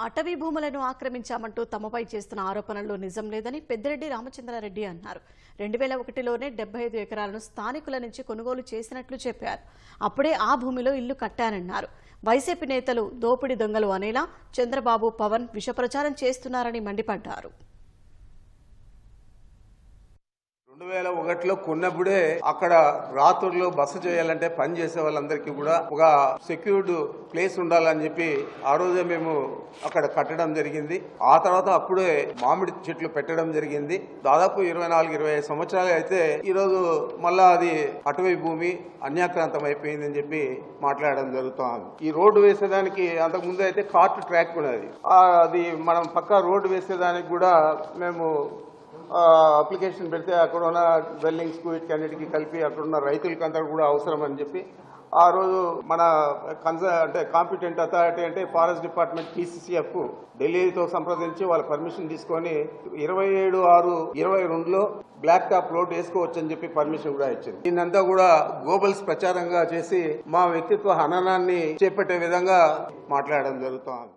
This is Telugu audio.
అటవీ భూములను ఆక్రమించామంటూ తమపై చేస్తున్న ఆరోపణల్లో నిజం లేదని పెద్దిరెడ్డి రామచంద్రారెడ్డి అన్నారు. రెండు వేల ఒకటిలోనే డెబ్బై ఐదు ఎకరాలను స్థానికుల నుంచి కొనుగోలు చేసినట్లు చెప్పారు. అప్పుడే ఆ భూమిలో ఇల్లు కట్టానన్నారు. వైసీపీ నేతలు దోపిడీ దొంగలు అనేలా చంద్రబాబు పవన్ విషప్రచారం చేస్తున్నారని మండిపడ్డారు. రెండు వేల ఒకటిలో కొన్నప్పుడే అక్కడ రాత్రుల్లో బస చేయాలంటే పని చేసే వాళ్ళందరికీ కూడా ఒక సెక్యూర్డ్ ప్లేస్ ఉండాలని చెప్పి ఆ రోజే మేము అక్కడ కట్టడం జరిగింది. ఆ తర్వాత అప్పుడే మామిడి చెట్లు పెట్టడం జరిగింది. దాదాపు ఇరవై నాలుగు ఇరవై ఐదు సంవత్సరాలు అయితే ఈరోజు మళ్ళా అది అటవీ భూమి అన్యాక్రాంతం అయిపోయిందని చెప్పి మాట్లాడడం జరుగుతుంది. ఈ రోడ్డు వేసేదానికి అంతకుముందు అయితే కార్ట్ ట్రాక్ ఉన్నది. అది మనం పక్క రోడ్డు వేసేదానికి కూడా మేము అప్లికేషన్ పెడితే అక్కడ ఉన్న వెల్లింగ్స్కు వీటికన్నిటికీ కలిపి అక్కడ ఉన్న రైతులకి అంతా కూడా అవసరం అని చెప్పి ఆ రోజు మన కన్స అంటే కాంపిటెంట్ అథారిటీ అంటే ఫారెస్ట్ డిపార్ట్మెంట్ పీసీసీఎఫ్ ఢిల్లీతో సంప్రదించి వాళ్ళ పర్మిషన్ తీసుకొని ఇరవై ఏడు ఆరు ఇరవై రెండులో బ్లాక్ టాప్ రోడ్ వేసుకోవచ్చు అని చెప్పి పర్మిషన్ కూడా ఇచ్చింది. దీన్నంతా కూడా గ్లోబల్స్ ప్రచారంగా చేసి మా వ్యక్తిత్వ హననాన్ని చేపట్టే విధంగా మాట్లాడడం జరుగుతోంది.